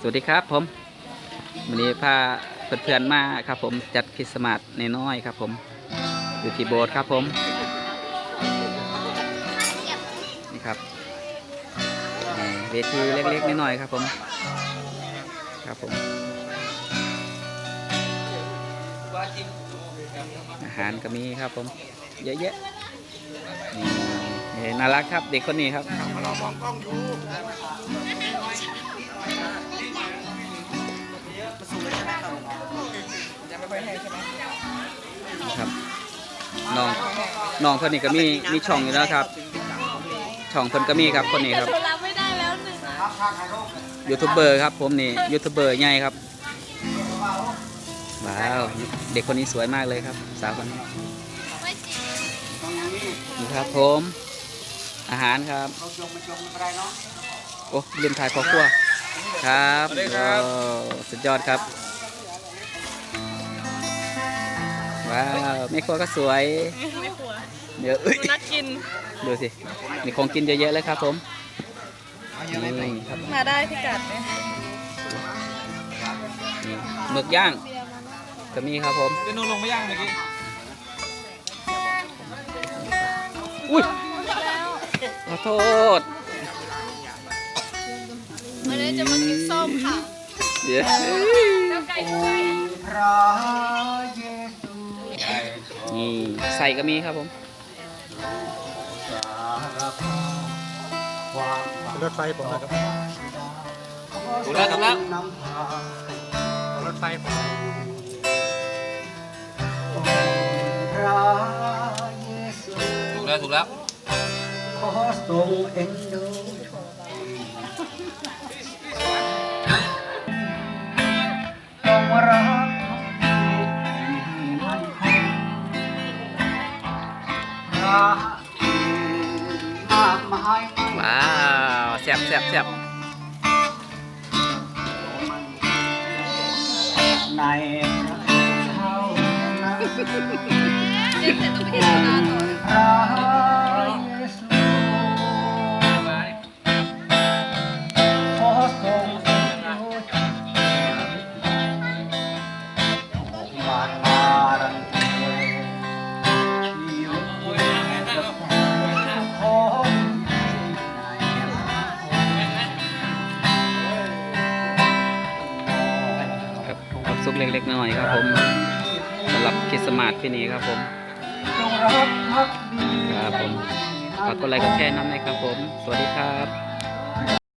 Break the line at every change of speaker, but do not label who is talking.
สวัสดีครับผมวันนี้พาเพื่อนๆมาครับผมจัดคริสต์มาสในน้อยครับผมอยู่ที่โบสถ์ครับผมนี่ครับนี่เวทีเล็กๆน้อยๆครับผมครับผมอาหารก็มีครับผมเยอะแยะนี่ารักครับเด็กคนนี้ครับครับ น้องน้องคนนี้ก็มีมีช่องอยู่แล้วครับ ช่องคนก็มีครับคนนี้ครับ
แต่รับไม่ได้แล้วหนึ่ง
ยูทูบเบอร์ครับ ผมนี่ยูทูบเบอร์ใหญ่ครับว้าวเด็กคนนี้สวยมากเลยครับ สาวคนนี้
ไม่จริง
นี่ครับผม อาหารครับโอ้เรียนถ่ายพอครัวครับโอ้สุดยอดครับ ว้าวแม่ครัวก็สวย
ไม่กลัว
เดี๋ยวเอ้ย
นักกิน
ดูสิมีของกินเยอะแยะเลยครับผมนี่ครับ
มาได้พี่กัดไหม
นี่หมึกย่างก็มีครับผม
เดี๋ยวหนูลงไม่ย่างเมื่อกี้
อุ้ยขอโทษ
วันนี้จะมากินส้มค่ะ
เดี๋ยว
แล้วไก่ด้วย
นี่ใส่ ก็มีครับผม
รถไฟผมนะครับ
ถูกแล้วถูกแล้ว
รถไฟผม
ถูกแล้วถูกแล้ว
ขอทรงเอ็นดู มากมาย
ว้าวแซ่บแซ่บแซ่บ
ในเท่านั้น
เด็กเสร็จต้องไปกินโซดาต่อ
พระ
ครับครับซุปเล็กๆน้อยๆครับผมสำหรับคริสต์มาสปีนี้ครับผม
จงรักภักดี
ครับผมฝากกดไลค์กดแชร์น้ำนะครับผม สวัสดีครับ